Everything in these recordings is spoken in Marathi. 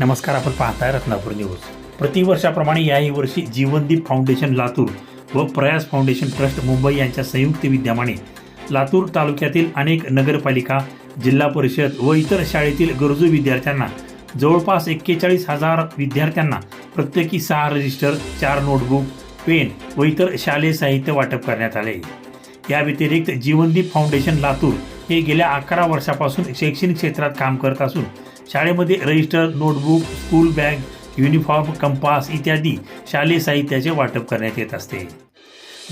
नमस्कार आपण पाहताय रत्नापूर न्यूज. प्रतिवर्षाप्रमाणे याही वर्षी जीवनदीप फाउंडेशन लातूर व प्रयास फाउंडेशन ट्रस्ट मुंबई यांच्या संयुक्त विद्यमाने लातूर तालुक्यातील अनेक नगरपालिका जिल्हा परिषद व इतर शाळेतील गरजू विद्यार्थ्यांना जवळपास एक्केचाळीस हजार विद्यार्थ्यांना प्रत्येकी सहा रजिस्टर चार नोटबुक पेन व इतर शालेय साहित्य वाटप करण्यात आले. या व्यतिरिक्त जीवनदीप फाउंडेशन लातूर हे गेल्या अकरा वर्षापासून शैक्षणिक क्षेत्रात काम करत असून शाळेमध्ये register notebook school bag uniform compass इत्यादी शालेय साहित्याचे वाटप करण्यात येत असते.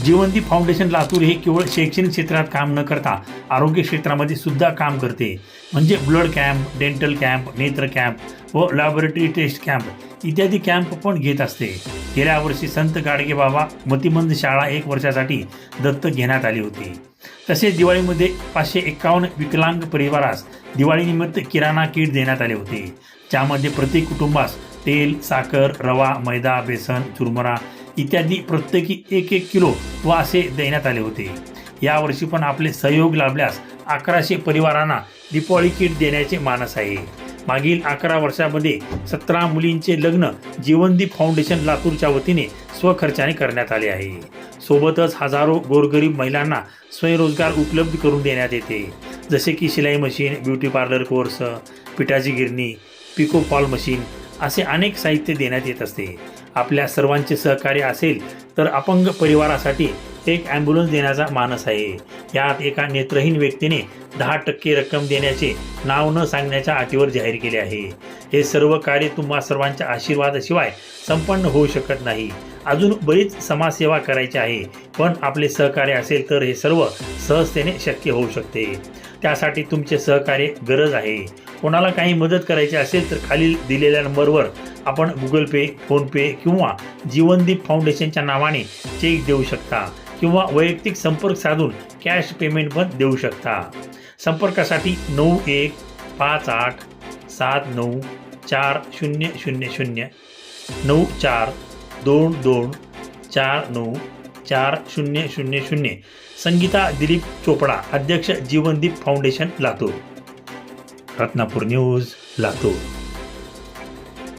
जीवनदीप फाउंडेशन लातूर हे केवळ शैक्षणिक क्षेत्रात काम न करता आरोग्य क्षेत्रामध्ये सुद्धा काम करते. म्हणजे ब्लड कॅम्प डेंटल कॅम्प नेत्र कॅम्प व लॅबोरेटरी टेस्ट कॅम्प इत्यादी कॅम्प पण घेत असते. गेल्या वर्षी संत गाडगे बाबा मतिमंद शाळा एक वर्षासाठी दत्तक घेण्यात आली होती. तसेच दिवाळीमध्ये पाचशे एक्कावन्न विकलांग परिवारास दिवाळीनिमित्त किराणा किट देण्यात आले होते. ज्यामध्ये प्रत्येक कुटुंबास तेल साखर रवा मैदा बेसन चुरमुरा इत्यादी प्रत्येकी एक एक किलो व असे देण्यात आले होते. यावर्षी पण आपले सहयोग लाभल्यास अकराशे परिवारांना दीपावली किट देण्याचे मानस आहे. मागील अकरा वर्षामध्ये सतरा मुलींचे लग्न जीवनदीप फाउंडेशन लातूरच्या वतीने स्वखर्चाने करण्यात आले आहे. सोबतच हजारो गोरगरीब महिलांना स्वयंरोजगार उपलब्ध करून देण्यात येते. जसे की शिलाई मशीन ब्युटी पार्लर कोर्स पिठाची गिरणी पिको फॉल मशीन असे अनेक साहित्य देण्यात येत असते. आपल्या सर्वांचे सहकार्य असेल तर अपंग परिवारासाठी एक ॲम्ब्युलन्स देण्याचा मानस आहे. यात एका नेत्रहीन व्यक्तीने दहा टक्के रक्कम देण्याचे नाव न सांगण्याच्या अटीवर जाहीर केले आहे. हे सर्व कार्य तुम्हा सर्वांच्या आशीर्वादाशिवाय संपन्न होऊ शकत नाही. अजून बरीच समाजसेवा करायची आहे पण आपले सहकार्य असेल तर हे सर्व सहजतेने शक्य होऊ शकते. त्यासाठी तुमचे सहकार्य गरज आहे. कोणाला काही मदत करायची असेल तर खालील दिलेल्या नंबरवर आपण गुगल पे फोनपे किंवा जीवनदीप फाउंडेशनच्या नावाने चेक देऊ शकता. किंवा वैयक्तिक संपर्क साधून कॅश पेमेंट पण देऊ शकता. संपर्कासाठी नऊ एक पाच आठ सात नऊ चार शून्य शून्य शून्य नऊ चार दोन दोन चार नऊ चार शून्य शून्य शून्य. संगीता दिलीप चोपडा, अध्यक्ष जीवनदीप फाउंडेशन लातूर. रत्नापूर न्यूज़, लातूर.